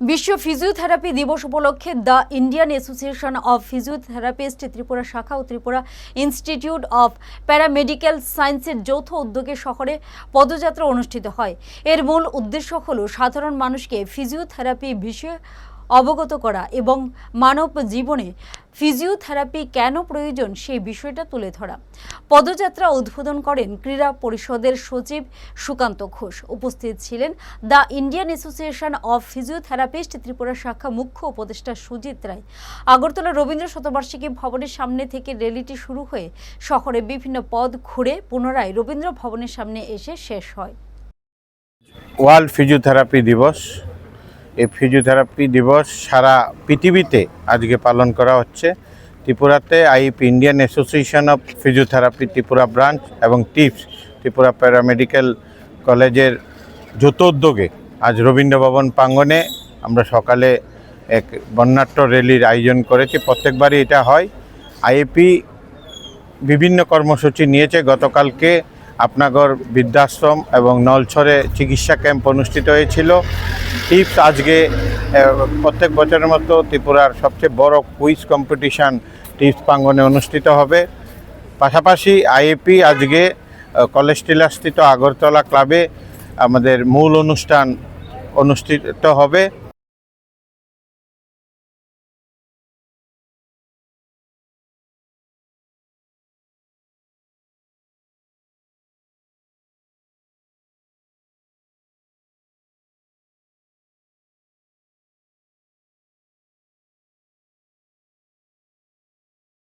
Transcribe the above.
বিশ্ব ফিজিওথেরাপি দিবস উপলক্ষে the Indian association of physiotherapist, Tripura শাখা ও ত্রিপুরা ইনস্টিটিউট অব প্যারামেডিক্যাল সায়েন্সের যৌথ উদ্যোগে শহরে পদযাত্রা অনুষ্ঠিত হয়। এর মূল উদ্দেশ্য হল সাধারণ মানুষকে ফিজিওথেরাপি বিষয়ে অবগত করা এবং মানব জীবনে ফিজিওথেরাপি কেন প্রয়োজন সেই বিষয়টা তুলে ধরা। পদযাত্রা উদ্বোধন করেন ক্রীড়া পরিষদের সচিব সুকান্ত ঘোষ। উপস্থিত ছিলেন the Indian association of physiotherapist Tripura শাখা মুখ্য উপদেষ্টা সুজিত রায়। আগরতলা রবীন্দ্র শতবার্ষিকী ভবনের সামনে থেকে র্যালিটি শুরু হয়ে শহরে বিভিন্ন পদ ঘুরে পুনরায় রবীন্দ্র ভবনের সামনে এসে শেষ হয়। ওয়ার্ল্ড ফিজিওথেরাপি দিবস এই ফিজিওথেরাপি দিবস সারা পৃথিবীতে আজকে পালন করা হচ্ছে। ত্রিপুরাতে IP Indian association of physiotherapy Tripura branch এবং টিপস, ত্রিপুরা প্যারামেডিক্যাল কলেজের যৌথ উদ্যোগে আজ রবীন্দ্র ভবন প্রাঙ্গণে আমরা সকালে এক বর্ণাঢ্য র্যালির আয়োজন করেছি। প্রত্যেকবারই এটা হয়। আইএপি বিভিন্ন কর্মসূচি নিয়েছে। গতকালকে আপনাগর বৃদ্ধাশ্রম এবং নলছরে চিকিৎসা ক্যাম্প অনুষ্ঠিত হয়েছিল। টিপস আজকে প্রত্যেক বছরের মতো ত্রিপুরার সবচেয়ে বড় কুইজ কম্পিটিশান টিপস প্রাঙ্গনে অনুষ্ঠিত হবে। পাশাপাশি আইএপি আজকে কলেজ টিলাস্থিত আগরতলা ক্লাবে আমাদের মূল অনুষ্ঠান অনুষ্ঠিত হবে।